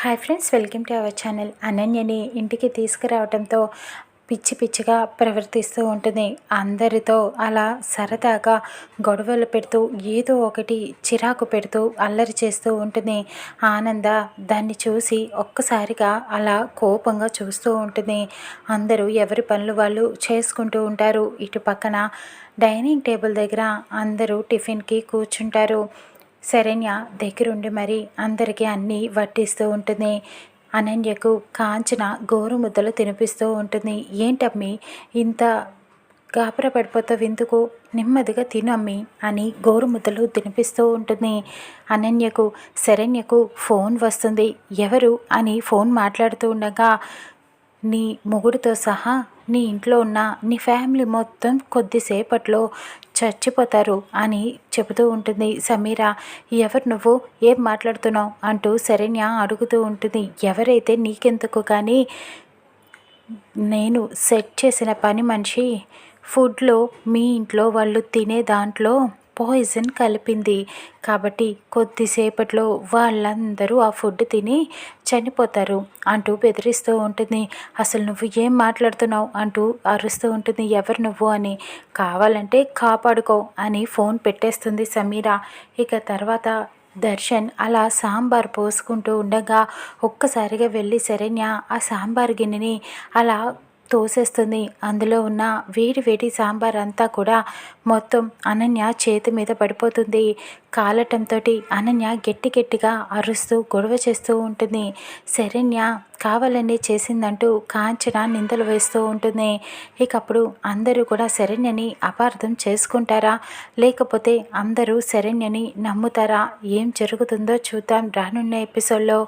Hi friends welcome to our channel. అనన్యని ఇంటికి తీసుకురావడంతో పిచ్చి పిచ్చిగా ప్రవర్తిస్తూ ఉంటుంది. అందరితో అలా సరదాగా గొడవలు పెడుతూ ఏదో ఒకటి చిరాకు పెడుతూ అల్లరి చేస్తూ ఉంటుంది. ఆనంద దాన్ని చూసి ఒక్కసారిగా అలా కోపంగా చూస్తూ ఉంటుంది. అందరూ ఎవరి పనులు వాళ్ళు చేసుకుంటూ ఉంటారు. ఇటు పక్కన డైనింగ్ టేబుల్ దగ్గర అందరూ టిఫిన్కి కూర్చుంటారు. శరణ్య దగ్గరుండి మరి అందరికీ అన్నీ వడ్డిస్తూ ఉంటుంది. అనన్యకు కాంచన గోరు ముద్దలు తినిపిస్తూ ఉంటుంది. ఏంటమ్మి ఇంత గాబర పడిపోతావు ఎందుకు నెమ్మదిగా తినమ్మి అని గోరుముద్దలు తినిపిస్తూ ఉంటుంది. అనన్యకు శరణ్యకు ఫోన్ వస్తుంది. ఎవరు? అని ఫోన్ మాట్లాడుతూ ఉండగా నీ మొగుడితో సహా నీ ఇంట్లో ఉన్న నీ ఫ్యామిలీ మొత్తం కొద్దిసేపట్లో చచ్చిపోతారు అని చెబుతూ ఉంటుంది సమీర. ఎవరు నువ్వు? ఏం మాట్లాడుతున్నావు? అంటూ శరణ్య అడుగుతూ ఉంటుంది. ఎవరైతే నీకెందుకు కానీ నేను సెట్ చేసిన పని మనిషి ఫుడ్లో మీ ఇంట్లో వాళ్ళు తినే దాంట్లో పాయిజన్ కలిపింది. కాబట్టి కొద్దిసేపట్లో వాళ్ళందరూ ఆ ఫుడ్ తిని చనిపోతారు అంటూ బెదిరిస్తూ ఉంటుంది. అసలు నువ్వు ఏం మాట్లాడుతున్నావు? అంటూ అరుస్తూ ఉంటుంది. ఎవరు నువ్వు అని? కావాలంటే కాపాడుకో అని ఫోన్ పెట్టేస్తుంది సమీర. ఇక తర్వాత దర్శన్ అలా సాంబార్ పోసుకుంటూ ఉండగా ఒక్కసారిగా వెళ్ళి శరణ్య ఆ సాంబార్ గిన్నెని అలా తోసేస్తుంది. అందులో ఉన్న వేడి వేడి సాంబార్ అంతా కూడా మొత్తం అనన్య చేతి మీద పడిపోతుంది. కాలటంతో అనన్య గట్టి గట్టిగా అరుస్తూ గొడవ చేస్తూ ఉంటుంది. శరణ్య కావాలని చేసిందంటూ కాంచన నిందలు వేస్తూ ఉంటుంది. ఇకప్పుడు అందరూ కూడా శరణ్యని అపార్థం చేసుకుంటారా? లేకపోతే అందరూ శరణ్యని నమ్ముతారా? ఏం జరుగుతుందో చూద్దాం రానున్న ఎపిసోడ్లో.